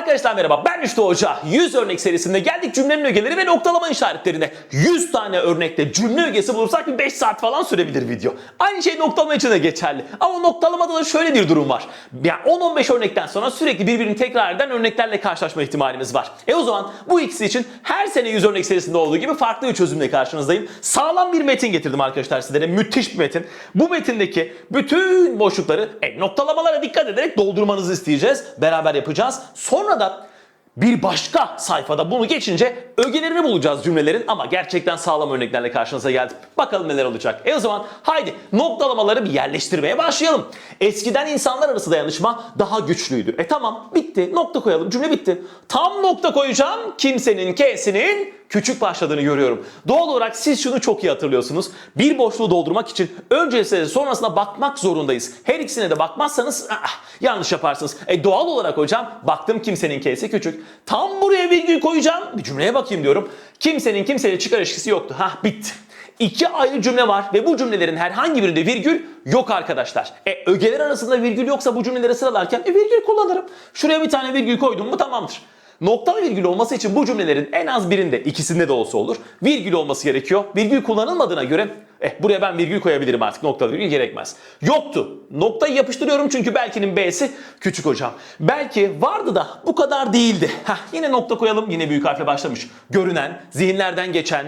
Arkadaşlar merhaba ben Rüştü Hoca. 100 örnek serisinde geldik cümlenin ögeleri ve noktalama işaretlerine. 100 tane örnekte cümle ögesi bulursak bir 5 saat falan sürebilir video. Aynı şey noktalama için de geçerli. Ama noktalamada da şöyle bir durum var. Yani 10-15 örnekten sonra sürekli birbirini tekrar eden örneklerle karşılaşma ihtimalimiz var. E o zaman bu ikisi için her sene 100 örnek serisinde olduğu gibi farklı bir çözümle karşınızdayım. Sağlam bir metin getirdim arkadaşlar sizlere. Müthiş bir metin. Bu metindeki bütün boşlukları e, noktalamalara dikkat ederek doldurmanızı isteyeceğiz. Beraber yapacağız. Sonra da bir başka sayfada bunu geçince ögelerini bulacağız cümlelerin ama gerçekten sağlam örneklerle karşınıza geldim. Bakalım neler olacak. E o zaman haydi noktalamaları bir yerleştirmeye başlayalım. Eskiden insanlar arası dayanışma daha güçlüydü. E tamam bitti nokta koyalım cümle bitti. Tam nokta koyacağım kimsenin K'sinin küçük başladığını görüyorum. Doğal olarak siz şunu çok iyi hatırlıyorsunuz. Bir boşluğu doldurmak için öncesine sonrasına bakmak zorundayız. Her ikisine de bakmazsanız ah, yanlış yaparsınız. E doğal olarak hocam baktım kimsenin K'si küçük. Tam buraya virgül koyacağım. Bir cümleye bakayım diyorum. Kimsenin kimseyle çıkar ilişkisi yoktu. Hah bitti. İki ayrı cümle var ve bu cümlelerin herhangi birinde virgül yok arkadaşlar. E ögeler arasında virgül yoksa bu cümleleri sıralarken e, virgül kullanırım. Şuraya bir tane virgül koydum mu tamamdır. Noktalı virgül olması için bu cümlelerin en az birinde, ikisinde de olsa olur. Virgül olması gerekiyor. Virgül kullanılmadığına göre eh buraya ben virgül koyabilirim artık. Noktalı virgül gerekmez. Yoktu. Noktayı yapıştırıyorum çünkü belkinin B'si küçük hocam. Belki vardı da bu kadar değildi. Heh, yine nokta koyalım. Yine büyük harfle başlamış. Görünen, zihinlerden geçen,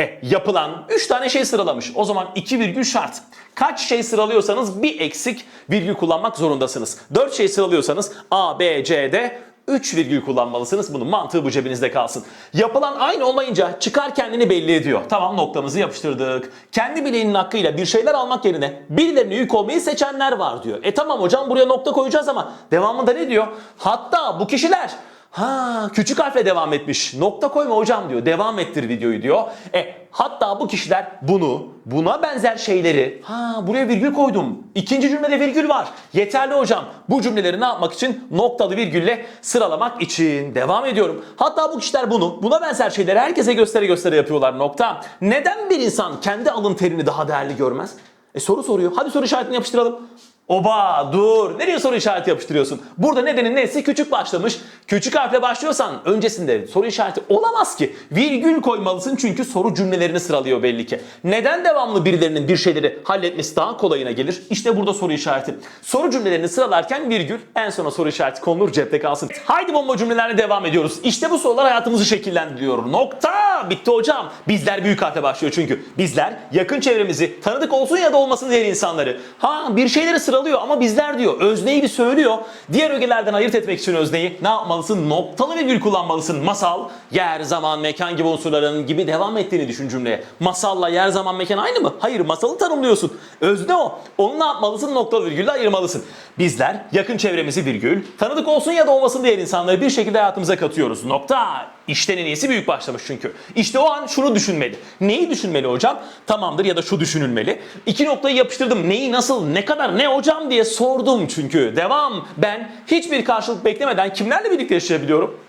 e, yapılan 3 tane şey sıralamış. O zaman 2 virgül şart. Kaç şey sıralıyorsanız bir eksik virgül kullanmak zorundasınız. 4 şey sıralıyorsanız A, B, C'de 3 virgül kullanmalısınız. Bunun mantığı bu cebinizde kalsın. Yapılan aynı olmayınca çıkar kendini belli ediyor. Tamam noktamızı yapıştırdık. Kendi bileğinin hakkıyla bir şeyler almak yerine birilerine yük olmayı seçenler var diyor. E tamam hocam buraya nokta koyacağız ama devamında ne diyor? Hatta bu kişiler Ha küçük harfle devam etmiş. Nokta koyma hocam diyor. Devam ettir videoyu diyor. E hatta bu kişiler bunu, buna benzer şeyleri ha buraya virgül koydum. İkinci cümlede virgül var. Yeterli hocam. Bu cümleleri ne yapmak için? Noktalı virgülle sıralamak için. Devam ediyorum. Hatta bu kişiler bunu, buna benzer şeyleri herkese göstere göstere yapıyorlar nokta. Neden bir insan kendi alın terini daha değerli görmez? E soru soruyor. Hadi soru işaretini yapıştıralım. Oba dur. Nereye soru işareti yapıştırıyorsun? Burada nedenin nesi? Küçük başlamış. Küçük harfle başlıyorsan öncesinde soru işareti olamaz ki. Virgül koymalısın çünkü soru cümlelerini sıralıyor belli ki. Neden devamlı birilerinin bir şeyleri halletmesi daha kolayına gelir? İşte burada soru işareti. Soru cümlelerini sıralarken virgül en sona soru işareti konulur cepte kalsın. Haydi bomba cümlelerle devam ediyoruz. İşte bu sorular hayatımızı şekillendiriyor. Nokta. Bitti hocam. Bizler büyük harfle başlıyor çünkü. Bizler yakın çevremizi tanıdık olsun ya da olmasın diğer insanları. Ha bir şeyleri sıralıyor ama bizler diyor. Özneyi bir söylüyor. Diğer ögelerden ayırt etmek için özneyi ne yapmalısın? Noktalı virgül kullanmalısın. Masal, yer, zaman, mekan gibi unsurların gibi devam ettiğini düşün cümleye. Masalla yer, zaman, mekan aynı mı? Hayır masalı tanımlıyorsun. Özne o. Onu ne yapmalısın? Noktalı virgülle ayırmalısın. Bizler yakın çevremizi virgül, tanıdık olsun ya da olmasın diğer insanları bir şekilde hayatımıza katıyoruz. Nokta. İşten en iyisi büyük başlamış çünkü. İşte o an şunu düşünmeli. Neyi düşünmeli hocam? Tamamdır ya da şu düşünülmeli. İki noktayı yapıştırdım. Neyi, nasıl, ne kadar, ne hocam diye sordum çünkü. Devam. Ben hiçbir karşılık beklemeden kimlerle birlikte yaşayabiliyorum?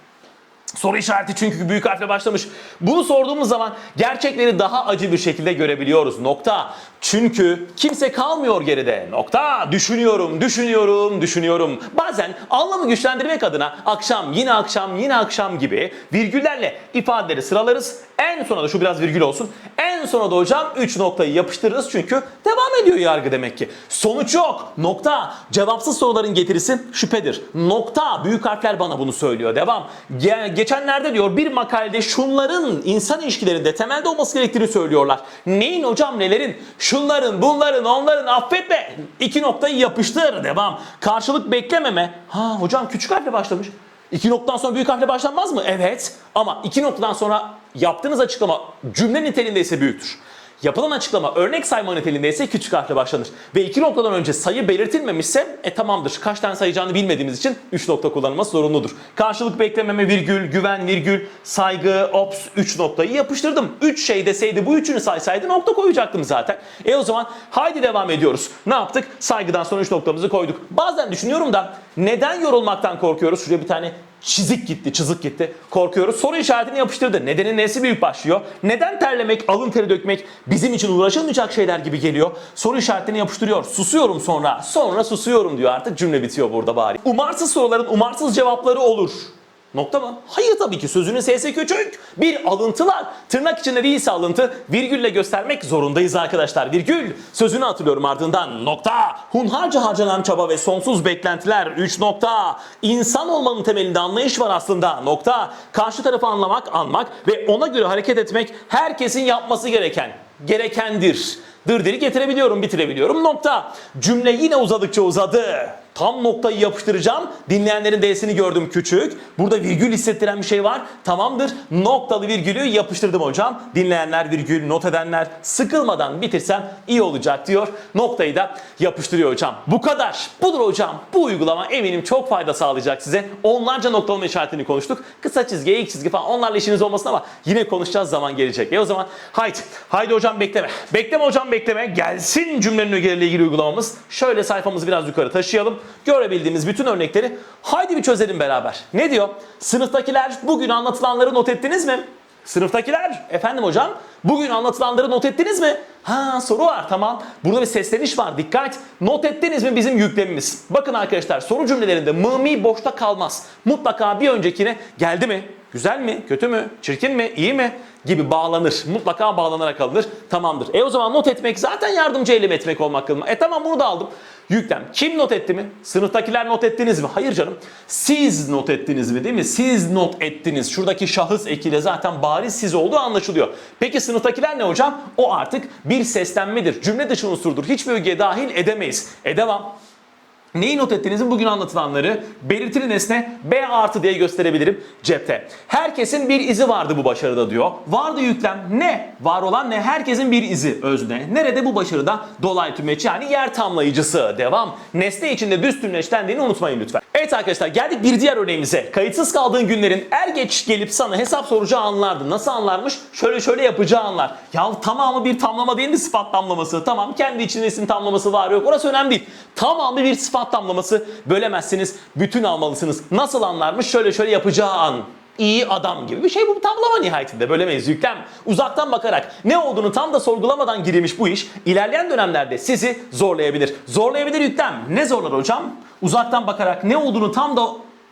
Soru işareti çünkü büyük harfle başlamış. Bunu sorduğumuz zaman gerçekleri daha acı bir şekilde görebiliyoruz. Nokta. Çünkü kimse kalmıyor geride. Nokta. Düşünüyorum, düşünüyorum, düşünüyorum. Bazen anlamı güçlendirmek adına akşam, yine akşam, yine akşam gibi virgüllerle ifadeleri sıralarız. En sona da şu biraz virgül olsun. En sona da hocam 3 noktayı yapıştırırız çünkü devam ediyor yargı demek ki. Sonuç yok. Nokta. Cevapsız soruların getirisi şüphedir. Nokta. Büyük harfler bana bunu söylüyor. Devam. Ge- geçenlerde diyor bir makalede şunların insan ilişkilerinde temelde olması gerektiğini söylüyorlar. Neyin hocam nelerin? Şunların, bunların, onların affetme. İki noktayı yapıştır. Devam. Karşılık beklememe. Ha hocam küçük harfle başlamış. İki noktadan sonra büyük harfle başlanmaz mı? Evet. Ama iki noktadan sonra yaptığınız açıklama cümle niteliğinde ise büyüktür. Yapılan açıklama örnek sayma niteliğinde ise küçük harfle başlanır. Ve iki noktadan önce sayı belirtilmemişse e tamamdır. Kaç tane sayacağını bilmediğimiz için 3 nokta kullanılması zorunludur. Karşılık beklememe virgül, güven virgül, saygı, ops 3 noktayı yapıştırdım. 3 şey deseydi bu üçünü saysaydı nokta koyacaktım zaten. E o zaman haydi devam ediyoruz. Ne yaptık? Saygıdan sonra 3 noktamızı koyduk. Bazen düşünüyorum da neden yorulmaktan korkuyoruz? Şuraya bir tane çizik gitti, çizik gitti. Korkuyoruz. Soru işaretini yapıştırdı. Nedenin nesi büyük başlıyor? Neden terlemek, alın teri dökmek bizim için uğraşılmayacak şeyler gibi geliyor? Soru işaretini yapıştırıyor. Susuyorum sonra. Sonra susuyorum diyor artık. Cümle bitiyor burada bari. Umarsız soruların umarsız cevapları olur. Nokta mı? Hayır tabii ki sözünün sesi küçük. Bir alıntılar. Tırnak içinde değilse alıntı virgülle göstermek zorundayız arkadaşlar. Virgül. Sözünü hatırlıyorum ardından. Nokta. Hunharca harcanan çaba ve sonsuz beklentiler. 3 nokta. İnsan olmanın temelinde anlayış var aslında. Nokta. Karşı tarafı anlamak, anmak ve ona göre hareket etmek herkesin yapması gereken. Gerekendir. Dırdiri getirebiliyorum, bitirebiliyorum. Nokta. Cümle yine uzadıkça uzadı. Tam noktayı yapıştıracağım. Dinleyenlerin D'sini gördüm küçük. Burada virgül hissettiren bir şey var. Tamamdır. Noktalı virgülü yapıştırdım hocam. Dinleyenler virgül, not edenler sıkılmadan bitirsem iyi olacak diyor. Noktayı da yapıştırıyor hocam. Bu kadar. Budur hocam. Bu uygulama eminim çok fayda sağlayacak size. Onlarca noktalama işaretini konuştuk. Kısa çizgi, eğik çizgi falan onlarla işiniz olmasın ama yine konuşacağız zaman gelecek. E o zaman haydi. Haydi hocam bekleme. Bekleme hocam bekleme. Gelsin cümlenin ögeleriyle ilgili uygulamamız. Şöyle sayfamızı biraz yukarı taşıyalım. Görebildiğimiz bütün örnekleri haydi bir çözelim beraber. Ne diyor? Sınıftakiler bugün anlatılanları not ettiniz mi? Sınıftakiler efendim hocam bugün anlatılanları not ettiniz mi? Ha soru var tamam. Burada bir sesleniş var dikkat. Not ettiniz mi bizim yüklemimiz. Bakın arkadaşlar soru cümlelerinde mı boşta kalmaz. Mutlaka bir öncekine geldi mi? Güzel mi? Kötü mü? Çirkin mi? iyi mi? Gibi bağlanır. Mutlaka bağlanarak alınır. Tamamdır. E o zaman not etmek zaten yardımcı eylem etmek olmak kılma. E tamam bunu da aldım. Yüklem. Kim not etti mi? Sınıftakiler not ettiniz mi? Hayır canım. Siz not ettiniz mi değil mi? Siz not ettiniz. Şuradaki şahıs ekiyle zaten bariz siz olduğu anlaşılıyor. Peki sınıftakiler ne hocam? O artık bir seslenmedir. Cümle dışı unsurdur. Hiçbir ögeye dahil edemeyiz. E devam. Neyi not ettiğinizi bugün anlatılanları belirtili nesne B artı diye gösterebilirim cepte. Herkesin bir izi vardı bu başarıda diyor. Vardı yüklem ne? Var olan ne? Herkesin bir izi özne. Nerede bu başarıda? Dolay tümleç yani yer tamlayıcısı. Devam. Nesne içinde düz tümleç dendiğini unutmayın lütfen. Evet arkadaşlar geldik bir diğer örneğimize. Kayıtsız kaldığın günlerin er geç gelip sana hesap soracağı anlardı. Nasıl anlarmış? Şöyle şöyle yapacağı anlar. Ya tamamı bir tamlama değil mi sıfat tamlaması? Tamam kendi içinde isim tamlaması var yok. Orası önemli değil. Tamamı bir sıfat tamlaması bölemezsiniz. Bütün almalısınız. Nasıl anlarmış? Şöyle şöyle yapacağı an iyi adam gibi bir şey bu tamlama nihayetinde bölemeyiz yüklem. Uzaktan bakarak ne olduğunu tam da sorgulamadan girilmiş bu iş ilerleyen dönemlerde sizi zorlayabilir. Zorlayabilir yüklem. Ne zorlar hocam? Uzaktan bakarak ne olduğunu tam da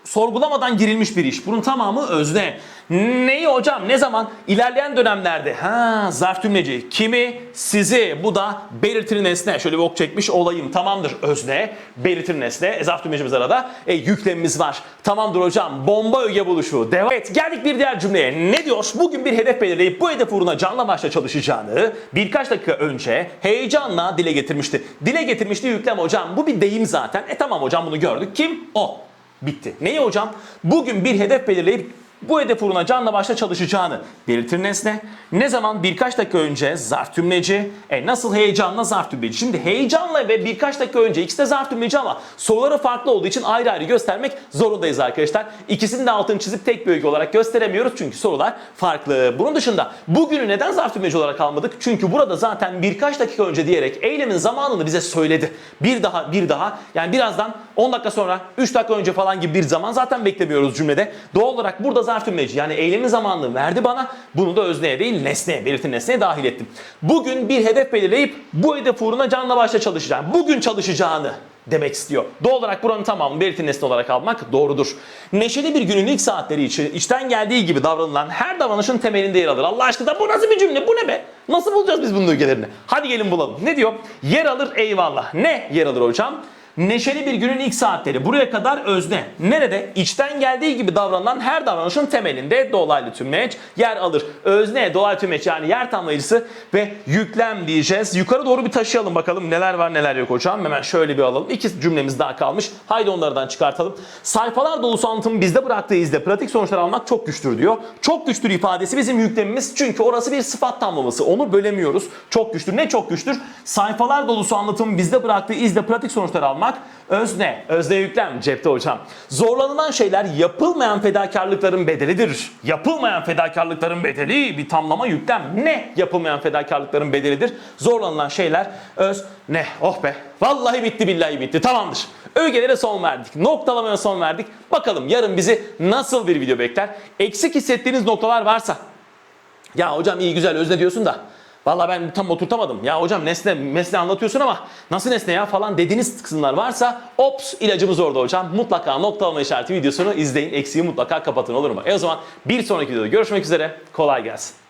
sorgulamadan girilmiş bir iş. Bunun tamamı özne. Neyi hocam? Ne zaman? İlerleyen dönemlerde. Ha, zarf tümleci. Kimi? Sizi. Bu da belirtili nesne. Şöyle bir ok çekmiş olayım. Tamamdır. Özne. Belirtili nesne. E, zarf tümlecimiz arada. E, yüklemimiz var. Tamamdır hocam. Bomba öge buluşu. Devam. Evet geldik bir diğer cümleye. Ne diyor? Bugün bir hedef belirleyip bu hedef uğruna canla başla çalışacağını birkaç dakika önce heyecanla dile getirmişti. Dile getirmişti yüklem hocam. Bu bir deyim zaten. E tamam hocam bunu gördük. Kim? O. Bitti. Neyi hocam? Bugün bir hedef belirleyip bu hedef uğruna canla başla çalışacağını belirtir nesne. Ne zaman? Birkaç dakika önce zarf tümleci. E nasıl heyecanla zarf tümleci? Şimdi heyecanla ve birkaç dakika önce ikisi de zarf tümleci ama soruları farklı olduğu için ayrı ayrı göstermek zorundayız arkadaşlar. İkisini de altını çizip tek bir öge olarak gösteremiyoruz çünkü sorular farklı. Bunun dışında bugünü neden zarf tümleci olarak almadık? Çünkü burada zaten birkaç dakika önce diyerek eylemin zamanını bize söyledi. Bir daha bir daha yani birazdan 10 dakika sonra 3 dakika önce falan gibi bir zaman zaten beklemiyoruz cümlede. Doğal olarak burada zarf tümleci yani eylemin zamanını verdi bana. Bunu da özneye değil nesneye, belirtin nesneye dahil ettim. Bugün bir hedef belirleyip bu hedef uğruna canla başla çalışacağım. Bugün çalışacağını demek istiyor. Doğal olarak buranın tamamını belirtin nesne olarak almak doğrudur. Neşeli bir günün ilk saatleri için içten geldiği gibi davranılan her davranışın temelinde yer alır. Allah aşkına bu nasıl bir cümle? Bu ne be? Nasıl bulacağız biz bunun ögelerini? Hadi gelin bulalım. Ne diyor? Yer alır eyvallah. Ne yer alır hocam? Neşeli bir günün ilk saatleri. Buraya kadar özne. Nerede? İçten geldiği gibi davranılan her davranışın temelinde dolaylı tümleç yer alır. Özne, dolaylı tümleç yani yer tamlayıcısı ve yüklem diyeceğiz. Yukarı doğru bir taşıyalım bakalım neler var neler yok hocam. Hemen şöyle bir alalım. İki cümlemiz daha kalmış. Haydi onlardan çıkartalım. Sayfalar dolusu anlatımın bizde bıraktığı izle pratik sonuçlar almak çok güçtür diyor. Çok güçtür ifadesi bizim yüklemimiz çünkü orası bir sıfat tamlaması. Onu bölemiyoruz. Çok güçtür. Ne çok güçtür? Sayfalar dolusu anlatımın bizde bıraktığı izle pratik sonuçlar almak yapmak özne. Özne yüklem cepte hocam. Zorlanılan şeyler yapılmayan fedakarlıkların bedelidir. Yapılmayan fedakarlıkların bedeli bir tamlama yüklem. Ne yapılmayan fedakarlıkların bedelidir? Zorlanılan şeyler öz ne? Oh be. Vallahi bitti billahi bitti. Tamamdır. Ögelere son verdik. Noktalamaya son verdik. Bakalım yarın bizi nasıl bir video bekler? Eksik hissettiğiniz noktalar varsa ya hocam iyi güzel özne diyorsun da Valla ben tam oturtamadım. Ya hocam nesne, nesne anlatıyorsun ama nasıl nesne ya falan dediğiniz kısımlar varsa ops ilacımız orada hocam. Mutlaka noktalama işareti videosunu izleyin. Eksiği mutlaka kapatın olur mu? E o zaman bir sonraki videoda görüşmek üzere. Kolay gelsin.